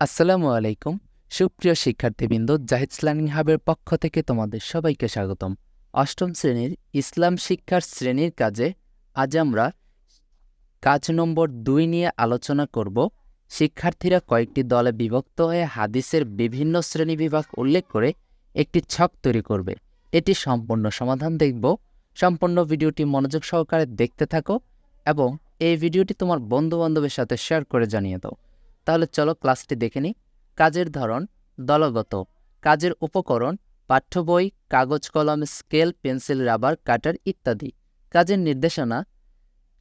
আসসালামু আলাইকুম। সুপ্রিয় শিক্ষার্থীবৃন্দ, জাহিদ লার্নিং হাবের পক্ষ থেকে তোমাদের সবাইকে স্বাগতম। অষ্টম শ্রেণির ইসলাম শিক্ষার শ্রেণির কাজে আজ আমরা কাজ নম্বর দুই নিয়ে আলোচনা করব। শিক্ষার্থীরা কয়েকটি দলে বিভক্ত হয়ে হাদিসের বিভিন্ন শ্রেণীবিভাগ উল্লেখ করে একটি ছক তৈরি করবে। এটি সম্পূর্ণ সমাধান দেখব। সম্পূর্ণ ভিডিওটি মনোযোগ সহকারে দেখতে থাকো এবং এই ভিডিওটি তোমার বন্ধুবান্ধবের সাথে শেয়ার করে জানিয়ে দাও। তাহলে চলো ক্লাসটি দেখে নিই। কাজের ধরন, দলগত। কাজের উপকরণ, পাঠ্য বই, কাগজ কলম, স্কেল, পেন্সিল, রাবার, কাটার ইত্যাদি। কাজের নির্দেশনা,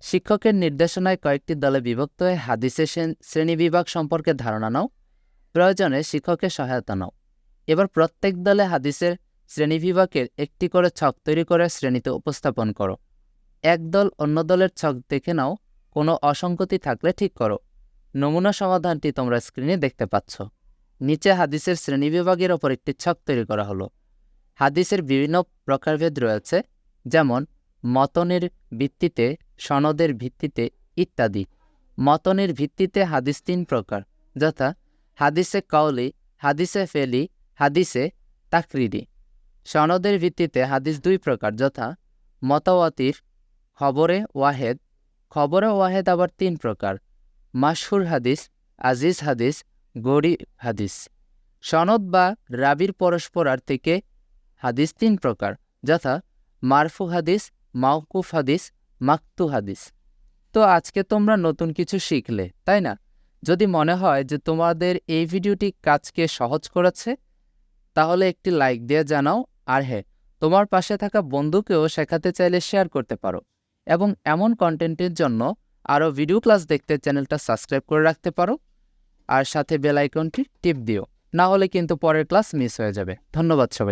শিক্ষকের নির্দেশনায় কয়েকটি দলে বিভক্ত হয়ে শ্রেণ- শ্রেণীবিভাগ সম্পর্কে ধারণা নাও। প্রয়োজনে শিক্ষকের সহায়তা নাও। এবার প্রত্যেক দলে হাদিসের শ্রেণীবিভাগের একটি করে ছক তৈরি করে শ্রেণীতে উপস্থাপন করো। এক দল অন্য দলের ছক দেখে নাও, কোনো অসঙ্গতি থাকলে ঠিক করো। নমুনা সমাধানটি তোমরা স্ক্রিনে দেখতে পাচ্ছ। নিচে হাদিসের শ্রেণীবিভাগের ওপর একটি ছক তৈরি করা হলো। হাদিসের বিভিন্ন প্রকারভেদ রয়েছে, যেমন মতনের ভিত্তিতে, সনদের ভিত্তিতে ইত্যাদি। মতনের ভিত্তিতে হাদিস তিন প্রকার, যথা হাদিসে কওলি, হাদিসে ফেলি, হাদিসে তাকরিরি সনদের ভিত্তিতে হাদিস দুই প্রকার, যথা মতাওয়াতির খবরে ওয়াহেদ খবরে ওয়াহেদ আবার তিন প্রকার। মাশহুর হাদিস, আজিজ হাদিস, গরিব হাদিস। সনদ বা রাবির পরস্পরার্থীকে হাদিস তিন প্রকার, যথা মারফু হাদিস, মাওকুফ হাদিস, মাকতু হাদিস। তো আজকে তোমরা নতুন কিছু শিখলে, তাই না? যদি মনে হয় যে তোমাদের এই ভিডিওটি কাজকে সহজ করেছে, তাহলে একটি লাইক দিয়ে জানাও। আর হ্যাঁ তোমার পাশে থাকা বন্ধুকেও শেখাতে চাইলে শেয়ার করতে পারো। এবং এমন কন্টেন্টের জন্য আরও ভিডিও ক্লাস দেখতে চ্যানেলটা সাবস্ক্রাইব করে রাখতে পারো। আর সাথে বেল আইকনটি টিপ দিও। না হলে কিন্তু পরের ক্লাস মিস হয়ে যাবে। ধন্যবাদ সবাই